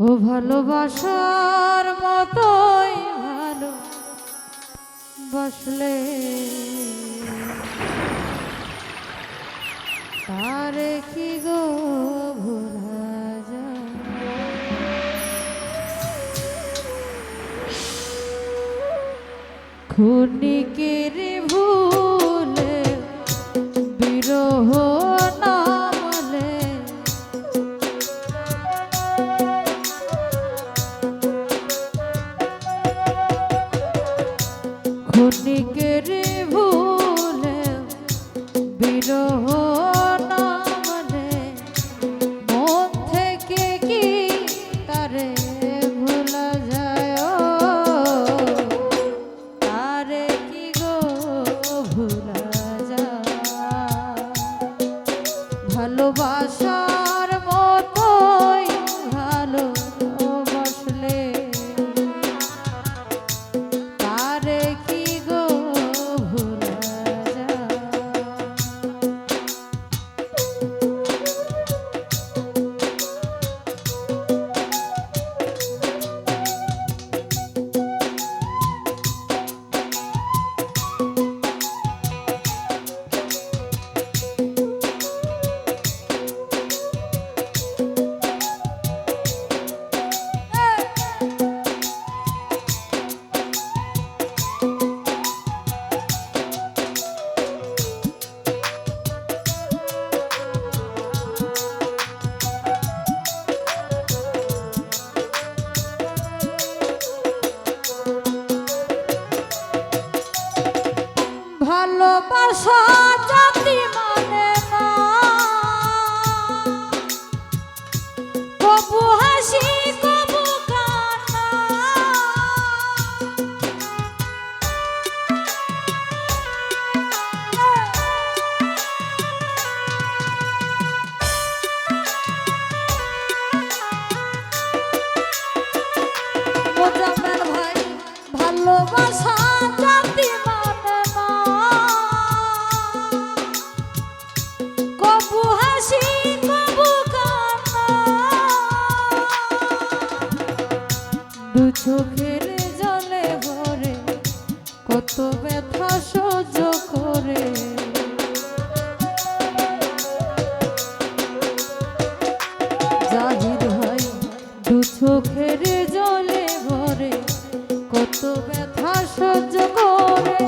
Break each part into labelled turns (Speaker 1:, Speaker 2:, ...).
Speaker 1: ও ভালোবাসার মতোই ভালো। বসলে তারে কি গো ভোলা খুনিকে Kunike পাশা কত ব্যথা সহ্য করে। জাহির হয় দু চোখের জলে ভরে কত ব্যথা সহ্য করে।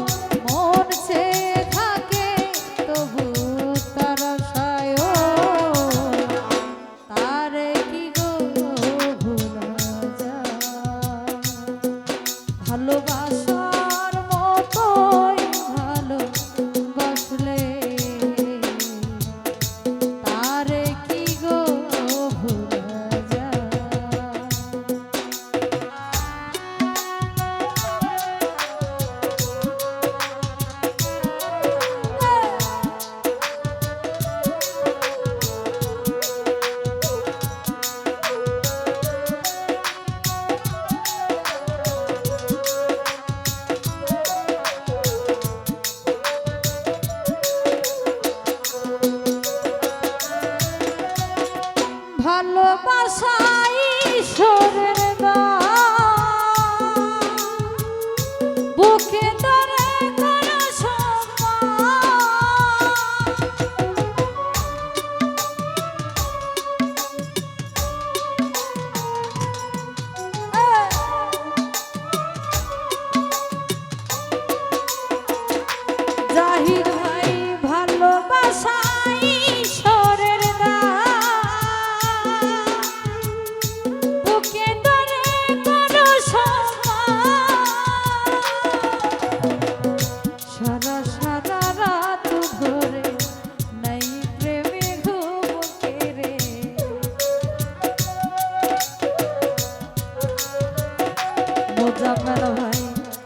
Speaker 1: খোঁজা মেলা হয়।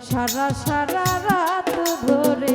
Speaker 1: সারা সারা রাত ধরে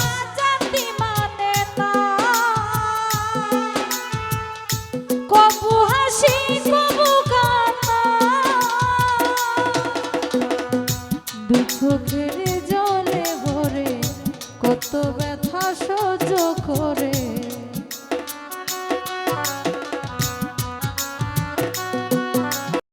Speaker 1: দু চোখের জলে ভরে কত ব্যথা সহ্য করে।